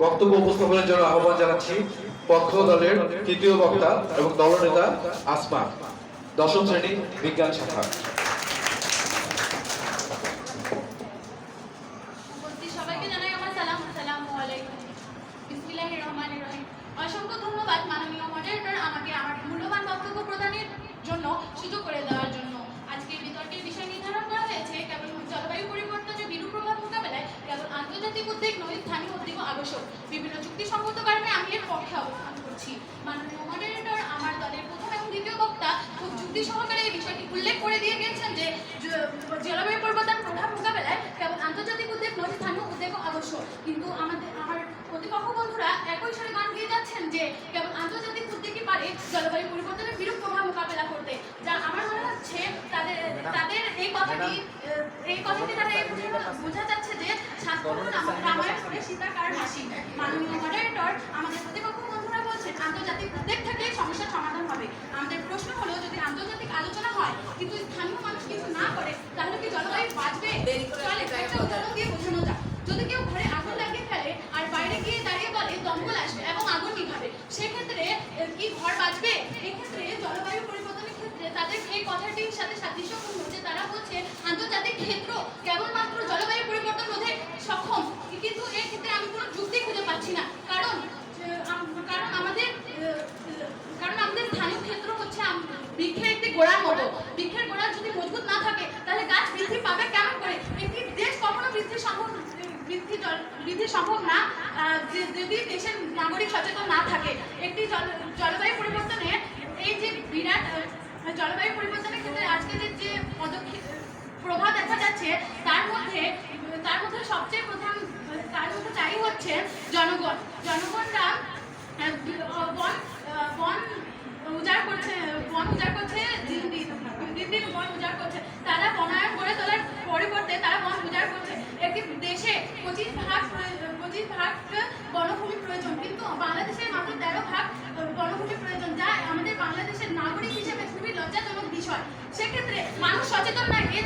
বক্তব্য উপস্থাপনের জন্য আহ্বান জানাচ্ছি পক্ষ দলের তৃতীয় বক্তা এবং দলনেতা আসমা, দশম শ্রেণি বিজ্ঞান শাখা। অসংখ্য ধন্যবাদ মাননীয় মডারেটর আমাকে আমার মূল্যবান বক্তব্য প্রদানের জন্য সুযোগ করে দেওয়ার জন্য আজকের বিতর্কের বিষয় নির্ধারণ করা হয়েছে কেবল জলবায়ু পরিবর্তনের বিরূপ প্রভাব মোকাবেলায় কেবল আন্তর্জাতিক উদ্যোগ নয় স্থানীয় উদ্যোগ আবশ্যক। বিভিন্ন চুক্তিসঙ্গত কারণে আমি এর পক্ষে অবস্থান করছি। মাননীয় মডারেটর আমার দলের প্রথম এবং দ্বিতীয় বক্তা খুব যুক্তি সহকারে এই বিষয়টি উল্লেখ করে দিয়ে গিয়েছেন যে জলবায়ু পরিবর্তন প্রভাব মোকাবেলায় কেবল আন্তর্জাতিক উদ্যোগ নয় স্থানীয় উদ্যোগও আবশ্যক। কিন্তু আমাদের আমার প্রতিপক্ষ বন্ধুরা একই সাথে গান গিয়ে যাচ্ছেন যে কেবল আন্তর্জাতিক উদ্যোগই পারে জলবায়ু পরিবর্তনের বিরূপ প্রভাব মোকাবেলা করতে। যা আমার মনে হচ্ছে তাদের তাদের এই কথাটি এই কথাটি তারা এই বোঝা যাচ্ছে যে সাত করুন রামায়ণ পড়ে সীতা কার হাসি? মাননীয় মডারেটর আমাদের প্রতিপক্ষ বন্ধুরা বলছেন, আন্তর্জাতিক উদ্যোগ থাকলে সমস্যার সমাধান হবে। আমাদের প্রশ্ন হলো, যদি আন্তর্জাতিক আলোচনা হয় কিন্তু স্থানীয় মানুষ কিছু না করে তাহলে কি জলবায়ু বাঁচবে চলে একটা উদাহরণ দিয়ে বোঝানো যাক যদি কেউ ঘরে আগুন লাগিয়ে ফেলে আর বাইরে গিয়ে দাঁড়িয়ে বলে দমকল আসবে এবং আগুন নিভাবে সেক্ষেত্রে আহ, কি ঘর বাঁচবে এক্ষেত্রে জলবায়ু পরিবর্তনের ক্ষেত্রে তাদের এই কথাটির সাথে সাদৃশ্যপূর্ণ যে তারা বলছে আন্তর্জাতিক ক্ষেত্র কেবলমাত্র জলবায়ু পরিবর্তন রোধে সক্ষম। কিন্তু এর ক্ষেত্রে আমি কোনো যুক্তি খুঁজে পাচ্ছি না। কারণ কারণ আমাদের কারণ আমাদের স্থানীয় ক্ষেত্র হচ্ছে বৃক্ষের একটি গোড়ার মতো। বৃক্ষের গোড়া যদি মজবুত না থাকে, তাহলে গাছ বৃদ্ধি পাবে কেমন করে? একটি দেশ কখনো বৃদ্ধি সম্ভব, বৃদ্ধি বৃদ্ধি সম্ভব না। যদি দেশের নাগরিক সচেতন না থাকে, একটি জল- জলবায়ু পরিবর্তনে এই যে বিরাট আহ, জলবায়ু পরিবর্তনের ক্ষেত্রে আজকে যে যে পদক্ষেপ প্রভাব দেখা যাচ্ছে তার মধ্যে তার মধ্যে সবচেয়ে প্রধান তার মধ্যে তাই হচ্ছে জনগণ। জনগণরা আহ, বন বন উজাড় করছে বন উজাড় করছে দিন দিন দিন দিন বন উজাড় করছে। তারা বনায়ন গড়ে তোলার পরিবর্তে তারা বন উজাড় করছে। একটি দেশে পঁচিশ ভাগ পঁচিশ ভাগ বনভূমি প্রয়োজন কিন্তু বাংলাদেশের মাত্র তেরো ভাগ বনভূমি প্রয়োজন যা আমাদের বাংলাদেশের নাগরিক হিসেবে খুবই লজ্জাজনক বিষয়। সেক্ষেত্রে মানুষ সচেতন নয় এই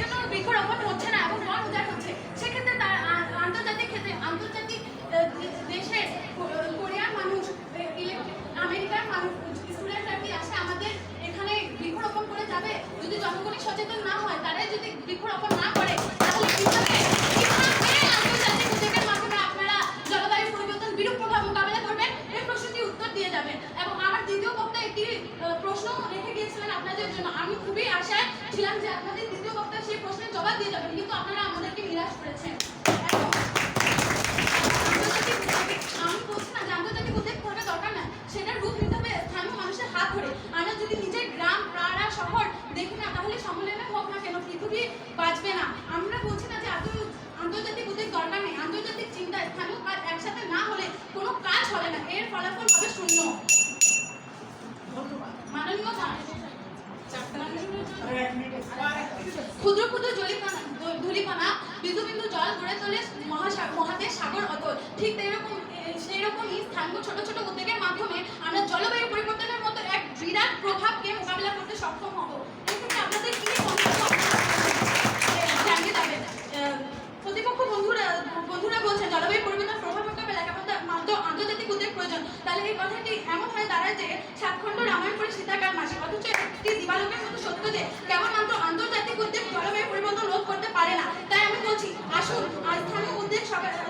সচেতন না হয়, তারাই যদি বৃক্ষরোপণ না করে, তাহলে কীভাবে পরিবর্তন বিরূপ প্রভাব এই প্রশ্নটি উত্তর দিয়ে যাবেন। এবং আমার দ্বিতীয় বক্তা একটি প্রশ্ন রেখে গিয়েছিলেন আপনাদের জন্য। আমি খুবই আশায় ছিলাম যে আপনাদের দ্বিতীয় বক্তা সেই প্রশ্নের জবাব দিয়ে যাবেন, কিন্তু আপনারা আমাদেরকে নিরাশ করেছেন এখন আন্তর্জাতিক উদ্যোগে- আমি বলছি না যে আন্তর্জাতিক উদ্যোগ থাকা দরকার না সেটার রূপ নিতে হবে স্থানীয় মানুষের হাত ধরে আমরা যদি নিজের গ্রাম পাড়া শহর দেখি না তাহলে সম্মেলনে হোক না কেন পৃথিবী বাঁচবে না আমরা বলছি না যে আন্তর- আন্তর্জাতিক উদ্যোগ দরকার নেই আন্তর্জাতিক চিন্তায় স্থানীয় কাজ একসাথে না হলে কোনো কাজ হবে না এর ফলাফল হবে শূন্য। মাননীয় ক্ষুদ্র ক্ষুদ্র জলিপানা ধুলিপানা বিন্দু বিন্দু জল গড়ে তোলে মহাদেশ সাগর অতল। ঠিক এরকম সেই রকমই স্থানীয় ছোট ছোট উদ্যোগের মাধ্যমে আমরা জলবায়ু পরিবর্তনের মতো এক বিরাট প্রভাবকে মোকাবিলা করতে সক্ষম হব এক্ষেত্রে আপনাদের কি মন্তব্য আপনারা জানিয়ে যাবেন আহ, প্রতিপক্ষ বন্ধুরা বন্ধুরা বলছেন জলবায়ু পরিবর্তন প্রভাব মোকাবেলা কেবল তার মাত্র আন্তর্জাতিক উদ্যোগ প্রয়োজন তাহলে এই কথাটি এমন হয়ে দাঁড়ায় যে সাতখণ্ড রামায়ণ পরে সীতাকার মাসে? অথচ একটি দিবালোকের মতো সত্য যে কেবলমাত্র আন্তর্জাতিক উদ্যোগ জলবায়ু পরিবর্তন রোধ করতে পারে না। তাই আমি বলছি, আসুন স্থানীয় উদ্যোগ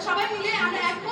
সবাই মিলে আমরা বলি